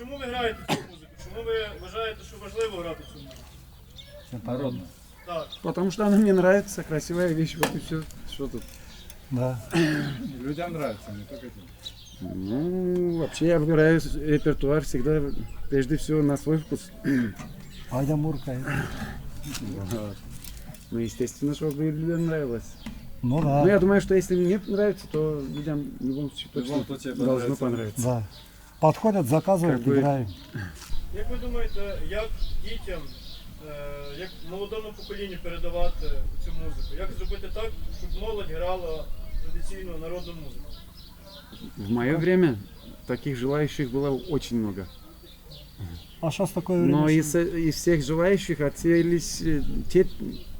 чому ви граєте цю музику? Чому ви вважаєте, що важливо грати цю музику? Народно. Так. Потому что она мне нравится, красивая вещь, вот и все. Что тут? Да. Людям нравится, не только тебе. Ну, вообще я выбираю репертуар всегда, прежде всего, на свой вкус. Айда муркает. Ну, естественно, чтобы людям нравилось. Ну да. Ну, я думаю, что если мне нравится, то людям в любом случае точно Любому, кто должно понравится. понравиться. Да. Подходят, заказывают, Как бы- играем. Як ви думаєте, як дітям, е, як молодому поколінню передавати цю музику? Як зробити так, щоб молодь грала традиційну народну музику? В мое время таких желающих было очень много. А сейчас такое время. Но что- из, из всех желающих отселись э, те,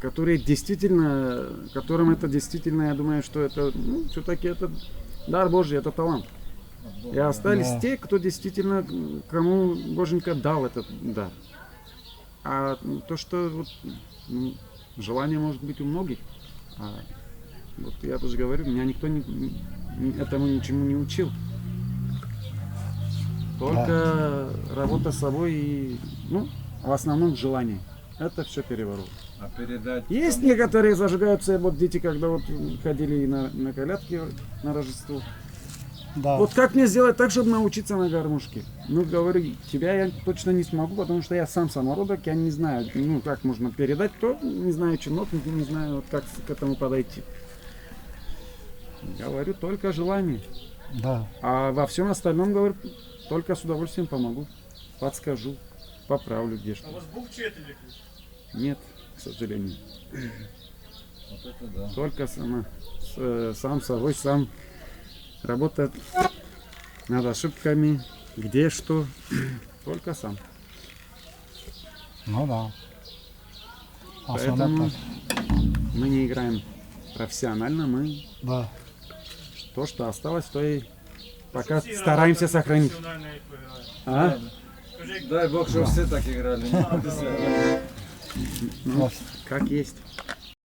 которые действительно, которым это действительно, я думаю, что это, ну, все-таки это дар Божий, это талант. И остались Да. те, кто действительно, кому Боженька дал этот дар. А то, что вот, м, желание может быть у многих, а вот я тоже говорю, меня никто не, не- этому ничему не учил. Только работа с собой и, ну, в основном желание. Это все переворот. А передать... Есть некоторые зажигаются, вот дети, когда вот ходили на, на колядки на Рождество. Да. Вот как мне сделать так, чтобы научиться на гармошке? Ну, говорю, тебя я точно не смогу, потому что я сам самородок, я не знаю, ну, как можно передать, то не знаю чинот, не знаю, вот как к этому подойти. Говорю, только желание. Да. А во всем остальном, говорю, только с удовольствием помогу, подскажу, поправлю где А что. у вас вчитель якийсь? Нет, к сожалению. Вот это да. Только сама, с- сам собой, сам работает над ошибками, где что, только сам. Ну да. Основно Поэтому так. мы не играем профессионально, мы Да. то, что осталось, то и пока Всі грали стараемся так сохранить. професіонально, як ви граєте. А? Скажи, як Дай Бог, что все так играли. не профессионально. Ну, как есть.